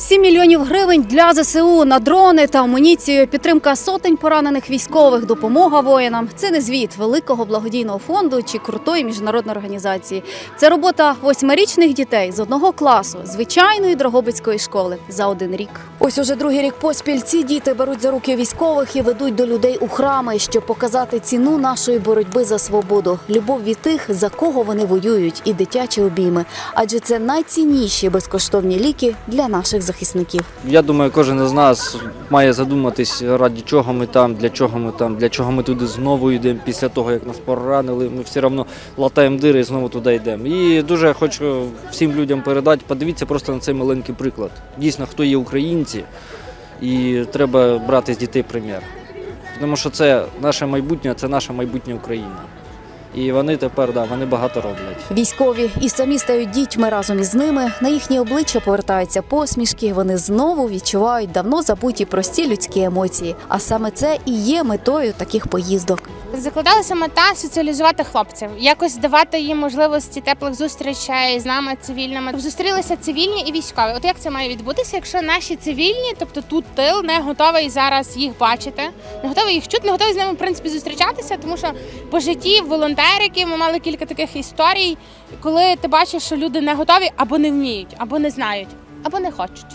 7 мільйонів гривень для ЗСУ на дрони та амуніцію, підтримка сотень поранених військових, допомога воїнам. Це не звіт великого благодійного фонду чи крутої міжнародної організації. Це робота восьмирічних дітей з одного класу звичайної Дрогобицької школи за один рік. Ось уже другий рік поспіль ці діти беруть за руки військових і ведуть до людей у храми, щоб показати ціну нашої боротьби за свободу, любов від тих, за кого вони воюють, і дитячі обійми. Адже це найцінніші безкоштовні ліки для наших захисників. Я думаю, кожен із нас має задуматись, раді чого ми там, для чого ми там, для чого ми туди знову йдемо після того, як нас поранили. Ми все одно латаємо дири і знову туди йдемо. І дуже хочу всім людям передати, подивіться просто на цей маленький приклад. Дійсно, хто є українці, і треба брати з дітей примір. Тому що це наше майбутнє, це наша майбутня Україна. І вони тепер да, вони багато роблять. Військові і самі стають дітьми разом із ними. На їхні обличчя повертаються посмішки. Вони знову відчувають давно забуті прості людські емоції. А саме це і є метою таких поїздок. Закладалася мета соціалізувати хлопців, якось давати їм можливості теплих зустрічей з нами цивільними. Зустрілися цивільні і військові. От як це має відбутися, якщо наші цивільні, тобто тут тил, не готовий зараз їх бачити, не готовий їх чути, не готовий з ними в принципі зустрічатися, тому що по житті волонтериків ми мали кілька таких історій, коли ти бачиш, що люди не готові або не вміють, або не знають, або не хочуть.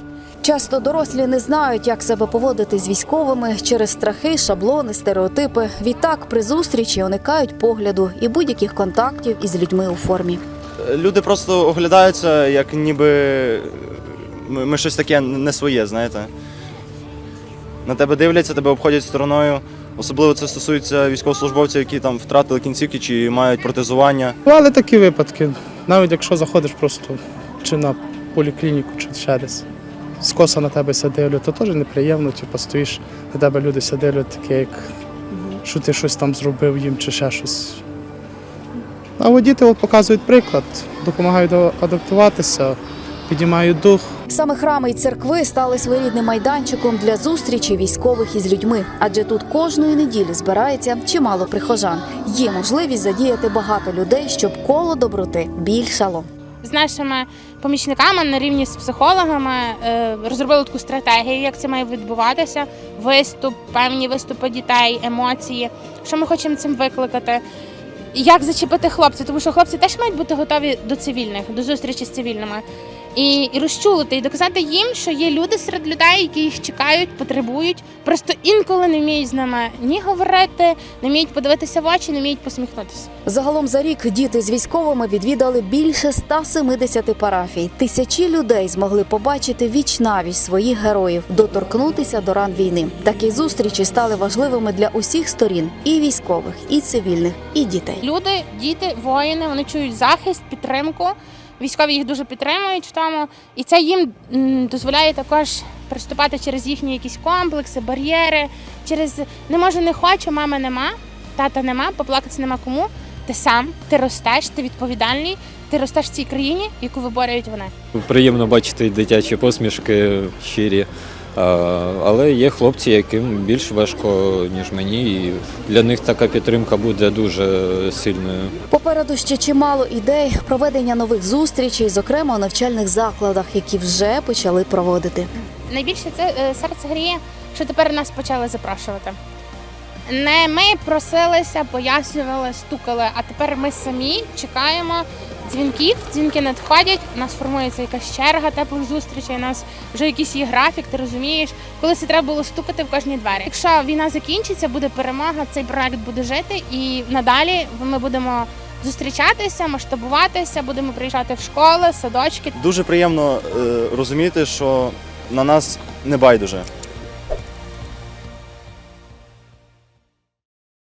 Часто дорослі не знають, як себе поводити з військовими через страхи, шаблони, стереотипи. Відтак при зустрічі уникають погляду і будь-яких контактів із людьми у формі. Люди просто оглядаються, як ніби ми, ми щось таке не своє, знаєте. На тебе дивляться, тебе обходять стороною. Особливо це стосується військовослужбовців, які там втратили кінцівки чи мають протезування. Бували такі випадки, навіть якщо заходиш просто чи на поліклініку, чи ще десь. Скоса на тебе сидилю, то теж неприємно, типу, стоїш, на тебе люди сидилю, таке, як що ти щось там зробив їм чи ще щось. А от діти от показують приклад, допомагають адаптуватися, піднімають дух. Саме храми й церкви стали своєрідним майданчиком для зустрічі військових із людьми, адже тут кожної неділі збирається чимало прихожан. Є можливість задіяти багато людей, щоб коло доброти більшало. з нашими помічниками на рівні з психологами е, розробили таку стратегію, як це має відбуватися. Виступ, певні виступи дітей, емоції. Що ми хочемо цим викликати? Як зачепити хлопців, тому що хлопці теж мають бути готові до цивільних, до зустрічі з цивільними. І, і розчулити, і доказати їм, що є люди серед людей, які їх чекають, потребують. Просто інколи не вміють з ними ні говорити, не вміють подивитися в очі, не вміють посміхнутися. Загалом за рік діти з військовими відвідали більше 170 парафій. Тисячі людей змогли побачити віч навіч своїх героїв, доторкнутися до ран війни. Такі зустрічі стали важливими для усіх сторін: і військових, і цивільних, і дітей. Люди, діти, воїни, вони чують захист, підтримку. Військові їх дуже підтримують в тому, і це їм дозволяє також приступати через їхні якісь комплекси, бар'єри, через не можу, не хочу, мами нема, тата нема, поплакатися нема кому. Ти сам, ти ростеш, ти відповідальний, ти ростеш в цій країні, яку виборюють вони. Приємно бачити дитячі посмішки щирі. А, Але є хлопці, яким більш важко, ніж мені, і для них така підтримка буде дуже сильною. Попереду ще чимало ідей проведення нових зустрічей, зокрема у навчальних закладах, які вже почали проводити. найбільше це е, серце гріє, що тепер нас почали запрошувати. Не ми просилися, пояснювали, стукали, а тепер ми самі чекаємо дзвінків, дзвінки надходять, у нас формується якась черга теплих зустрічей, у нас вже якийсь є графік, ти розумієш, коли це треба було стукати в кожні двері. Якщо війна закінчиться, буде перемога, цей проект буде жити, і надалі ми будемо зустрічатися, масштабуватися, будемо приїжджати в школи, садочки. Дуже приємно е, розуміти, що на нас не байдуже.